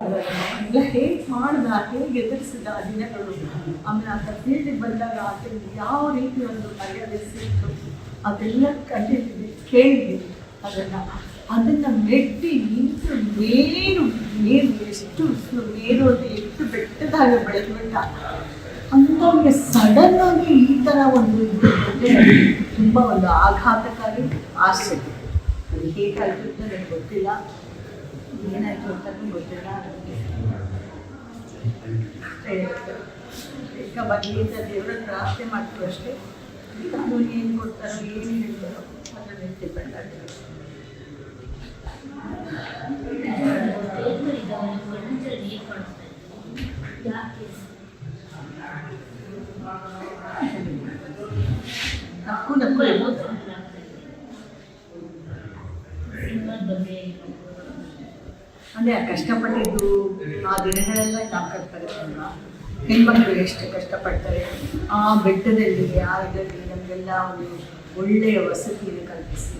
ಹೇಗೆ ಮಾಡ್ದ, ಹೇಗೆ ಎದುರಿಸಿದ ದಿನಗಳು ಆಮೇಲೆ ಅಂತ ಫೀಲ್ಡಿಗೆ ಬಂದಾಗ ಆಕೆ ಯಾವ ರೀತಿ ಒಂದು ಮರ್ಯಾದೆ ಸಿಕ್ತು, ಅದೆಲ್ಲ ಕಂಡಿದ್ದೀವಿ ಕೇಳಿದ್ದೀವಿ ಅದನ್ನ ಅದನ್ನ ಮೆಟ್ಟಿ ನಿಂತು ಮೇರು ಮೇರು ಎಷ್ಟು ಮೇರು ಅಂತ ಎಷ್ಟು ಬೆಟ್ಟದಾಗ ಬೆಳೆದ್ಬಿಟ್ಟ. ಅಂಥವ್ರಿಗೆ ಸಡನ್ ಆಗಿ ಈ ಥರ ಒಂದು ತುಂಬ ಒಂದು ಆಘಾತಕಾರಿ, ಆಸೆ. ಅದು ಹೇಗಾಯ್ತು ಅಂತ ನನಗೆ ಗೊತ್ತಿಲ್ಲ. ಏನಾಯ್ತು ಅಂತಲೂ ಗೊತ್ತಿಲ್ಲ ನನಗೆ ಅಷ್ಟೇ ಈಗ ಬಗ್ಗೆಯಿಂದ ದೇವರ ಪ್ರಾರ್ಥನೆ ಮಾಡ್ತೀವಿ ಅಷ್ಟೇ ಕಾನೂನು ಏನು ಕೊಡ್ತಾರೋ ಏನು ಹೇಳ್ತಾರೋ ಅದ್ರ ಮೇಲೆ ಡಿಪೆಂಡ್ ಆಗುತ್ತೆ ನಕ್ಕು ನಕ್ಕು ಇರ್ಬೋದು. ಅಂದರೆ ಕಷ್ಟಪಟ್ಟಿದ್ದು ಆ ದಿನಗಳೆಲ್ಲ ಯಾಕಾಗ್ತಾರೆ ಅಲ್ವಾ? ಹೆಣ್ಮಕ್ಳು ಎಷ್ಟು ಕಷ್ಟಪಡ್ತಾರೆ? ಆ ಬೆಟ್ಟದಲ್ಲಿ ಆ ಇದರಲ್ಲಿ ನಮಗೆಲ್ಲ ಒಂದು ಒಳ್ಳೆಯ ವಸತಿಯನ್ನು ಕಲ್ಪಿಸಿ.